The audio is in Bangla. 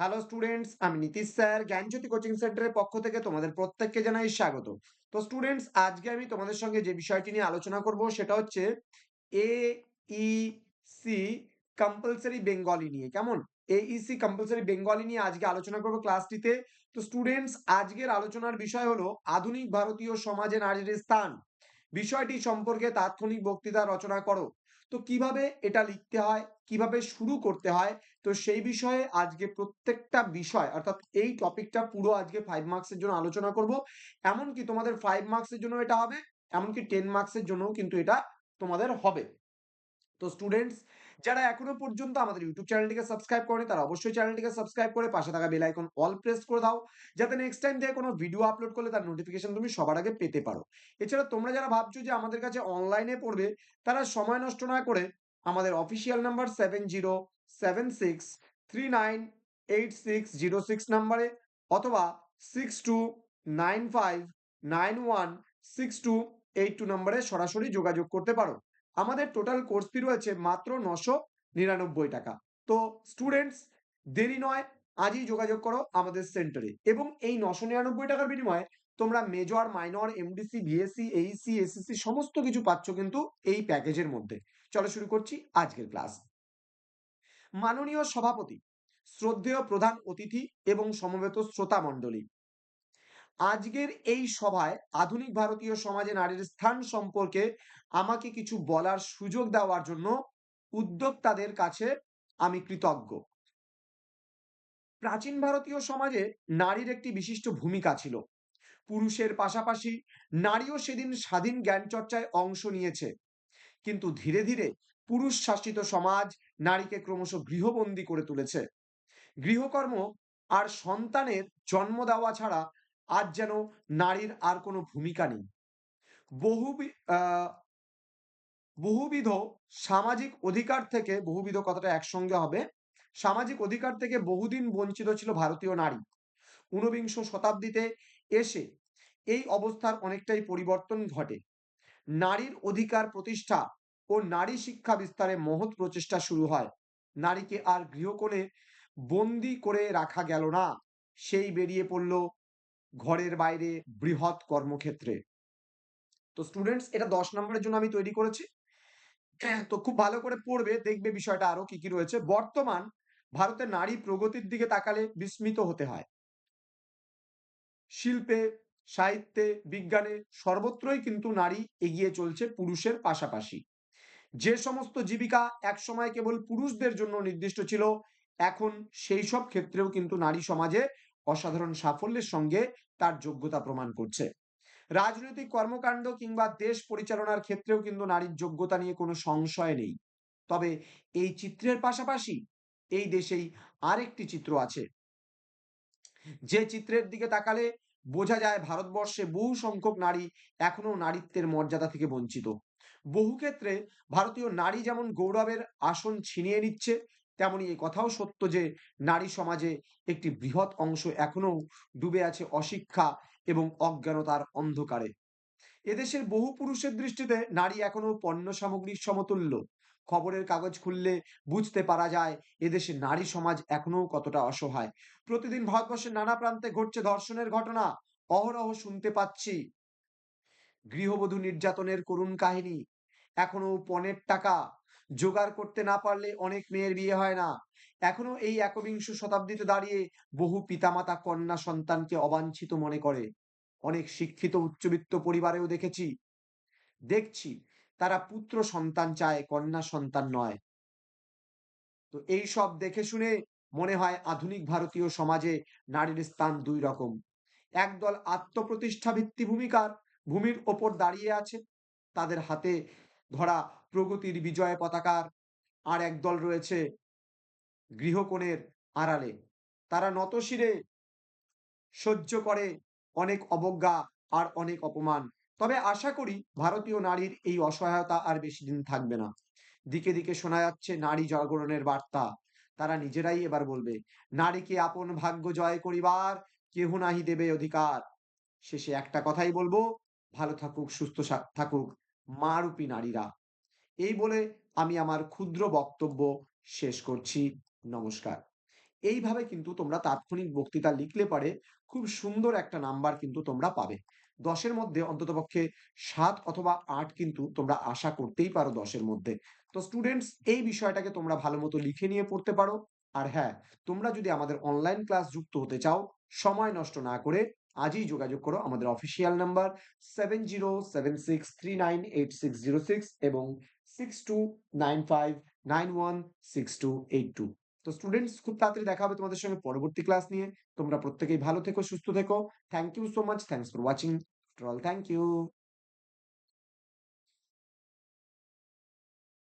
হ্যালো স্টুডেন্টস আমি নীতিশ স্যার, জ্ঞানজ্যোতি কোচিং সেন্টারের পক্ষ থেকে তোমাদের প্রত্যেককে জানাই স্বাগত। তো স্টুডেন্টস আজকে আমি তোমাদের সঙ্গে যে বিষয়টি নিয়ে আলোচনা করব সেটা হচ্ছে এ সি কম্পালসারি বেঙ্গলি নিয়ে। কেমন? এইসি কম্পালসারি বেঙ্গলি নিয়ে আজকে আলোচনা করব ক্লাসটিতে তো স্টুডেন্টস আজকের আলোচনার বিষয় হলো আধুনিক ভারতীয় সমাজে নারীর স্থান। বিষয়টি সম্পর্কে তাৎক্ষণিক বক্তৃতা রচনা করো। তো কীভাবে এটা লিখতে হয়? কীভাবে শুরু করতে হয়? তো সেই বিষয়ে আজকে প্রত্যেকটা বিষয়, অর্থাৎ এই টপিকটা পুরো আজকে ফাইভ মার্কসের জন্য আলোচনা করব। এমনকি তোমাদের ফাইভ মার্কসের জন্য এটা হবে, এমনকি টেন মার্কসের জন্যও কিন্তু এটা তোমাদের হবে। তো স্টুডেন্টস যারা এখনও পর্যন্ত আমাদের ইউটিউব চ্যানেলটিকে সাবস্ক্রাইব করেনি, তারা অবশ্যই চ্যানেলটিকে সাবস্ক্রাইব করে পাশে থাকা বেল আইকন অল প্রেস করে দাও, যাতে নেক্সট টাইম থেকে কোনো ভিডিও আপলোড করলে তার নোটিফিকেশন তুমি সবার আগে পেতে পারো। এছাড়া তোমরা যারা ভাবছ যে আমাদের কাছে অনলাইনে পড়বে, তারা সময় নষ্ট না করে আমাদের official number seven zero seven six three nine eight six zero six নাম্বারে অথবা six two nine five nine one six two eight two নাম্বারে সরাসরি যোগাযোগ করতে পারো। আমাদের টোটাল কোর্স ফি রয়েছে মাত্র নশো নিরানব্বই টাকা। তো স্টুডেন্টস দেরি নয়, আজই যোগাযোগ করো আমাদের সেন্টারে এবং এই নশো নিরানব্বই টাকার বিনিময়ে তোমরা major minor MDC BSC AEC SSC সমস্ত কিছু পাচ্ছ কিন্তু এই প্যাকেজের মধ্যে। চলো শুরু করছি আজকের ক্লাস মাননীয় সভাপতি, শ্রদ্ধেয় প্রধান অতিথি এবং সমবেত শ্রোতা মণ্ডলী আজকের এই সভায় আধুনিক ভারতীয় সমাজে নারীর স্থান সম্পর্কে আমাকে কিছু বলার সুযোগ দেওয়ার জন্য উদ্যোক্তাদের কাছে আমি কৃতজ্ঞ। প্রাচীন ভারতীয় সমাজে নারীর একটি বিশিষ্ট ভূমিকা ছিল। পুরুষের পাশাপাশি নারীও সেদিন স্বাধীন জ্ঞান চর্চায় অংশ নিয়েছে। কিন্তু ধীরে ধীরে পুরুষ শাসিত সমাজ নারীকে ক্রমশ গৃহবন্দী করে তুলেছে। গৃহকর্ম আর সন্তানের জন্ম দেওয়া ছাড়া আজ যেন নারীর আর কোনো ভূমিকা নেই। বহু বহুবিধ সামাজিক অধিকার থেকে, বহুবিধ কথাটা একসঙ্গে হবে, সামাজিক অধিকার থেকে বহুদিন বঞ্চিত ছিল ভারতীয় নারী। ঊনবিংশ শতাব্দীতে এসে এই অবস্থার অনেকটাই পরিবর্তন ঘটে। নারীর অধিকার প্রতিষ্ঠা ও নারী শিক্ষা বিস্তারে মহৎ প্রচেষ্টা শুরু হয়। নারীকে আর গৃহকোণে বন্দি করে রাখা গেল না। সেই বেরিয়ে পড়ল ঘরের বাইরে বৃহৎ কর্মক্ষেত্রে। তো স্টুডেন্টস এটা দশ নম্বরের জন্য আমি তৈরি করেছি। তো খুব ভালো করে পড়বে, দেখবে বিষয়টা আরও কি কি রয়েছে। বর্তমান ভারতের নারী প্রগতির দিকে তাকালে বিস্মিত হতে হয়। শিল্পে, সাহিত্যে, বিজ্ঞানে সর্বত্রই কিন্তু নারী এগিয়ে চলছে পুরুষের পাশাপাশি। যে সমস্ত জীবিকা একসময় কেবল পুরুষদের জন্য নির্দিষ্ট ছিল, এখন সেই সব ক্ষেত্রেও কিন্তু নারী সমাজে অসাধারণ সাফল্যের সঙ্গে তার যোগ্যতা প্রমাণ করছে। রাজনৈতিক কর্মকাণ্ড কিংবা দেশ পরিচালনার ক্ষেত্রেও কিন্তু নারীর যোগ্যতা নিয়ে কোনো সংশয় নেই। তবে এই চিত্রের পাশাপাশি এই দেশেই আরেকটি চিত্র আছে। যে চিত্রের দিকে তাকালে বোঝা যায় ভারতবর্ষে বহু সংখ্যক নারী এখনও নারীত্বের মর্যাদা থেকে বঞ্চিত। বহু ক্ষেত্রে ভারতীয় নারী যেমন গৌরবের আসন ছিনিয়ে নিচ্ছে তেমনি এই কথাও সত্য যে নারী সমাজে একটি বৃহৎ অংশ এখনও ডুবে আছে অশিক্ষা এবং অজ্ঞানতার অন্ধকারে। এদেশের বহু পুরুষের দৃষ্টিতে নারী এখনও পণ্য সামগ্রীর সমতুল্য। খবরের কাগজ খুললে বুঝতে পারা যায় এদেশে নারী সমাজ এখনও কতটা অসহায়। প্রতিদিন ভারতবর্ষের নানা প্রান্তে ঘটছে ধর্ষণের ঘটনা, অহরহ শুনতে পাচ্ছি। গৃহবধূ নির্যাতনের করুণ কাহিনী, এখনও পণের টাকা জোগাড় করতে না পারলে অনেক মেয়ের বিয়ে হয় না। এখনও এই একবিংশ শতাব্দীতে দাঁড়িয়ে বহু পিতামাতা কন্যা সন্তানকে অবাঞ্ছিত মনে করে। অনেক শিক্ষিত উচ্চবিত্ত পরিবারেও দেখেছি। দেখছি তারা পুত্র সন্তান চায়, কন্যা সন্তান নয়। তো এই সব দেখে শুনে মনে হয় আধুনিক ভারতীয় সমাজে নারীর স্থান দুই রকম। একদল আত্মপ্রতিষ্ঠা ভিত্তি ভূমিকার, ভূমির ওপর দাঁড়িয়ে আছে। তাদের হাতে ধরা প্রগতির বিজয় পতাকার আর একদল রয়েছে গৃহকোণের আড়ালে। তারা নতশিরে সহ্য করে অনেক অবজ্ঞা আর অনেক অপমান। তবে আশা করি ভারতীয় নারীর এই অসহায়তা আর বেশি দিন থাকবে না। দিকে দিকে শোনা যাচ্ছে নারী জাগরণের বার্তা। তারা নিজেরাই এবার বলবে, নারীকে আপন ভাগ্য জয় করিবার কেহ নাহি দেবে অধিকার। শেষে একটা কথাই বলব, ভালো থাকুক, সুস্থ থাকুক মা রূপী নারীরা। এই বলে আমি আমার ক্ষুদ্র বক্তব্য শেষ করছি নমস্কার এইভাবে কিন্তু তোমরা তাৎক্ষণিক বক্তৃতা লিখলে পারে খুব সুন্দর একটা নাম্বার কিন্তু তোমরা পাবে। ১০ এর মধ্যে অন্ততপক্ষে সাত অথবা আট কিন্তু তোমরা আশা করতেই পারো দশের মধ্যে। তো স্টুডেন্টস এই বিষয়টাকে তোমরা ভালো মতো লিখে নিয়ে পড়তে পারো। আর হ্যাঁ, তোমরা যদি আমাদের অনলাইন ক্লাস যুক্ত হতে চাও, সময় নষ্ট না করে আজই যোগাযোগ করো আমাদের অফিসিয়াল নাম্বার 7076398606 এবং 6295916282 তো স্টুডেন্টস খুব তাড়াতাড়ি দেখা হবে তোমাদের সঙ্গে পরবর্তী ক্লাস নিয়ে। তোমরা প্রত্যেকেই ভালো থেকো, সুস্থ থেকো। Thank you so much. Thanks for watching. All thank you.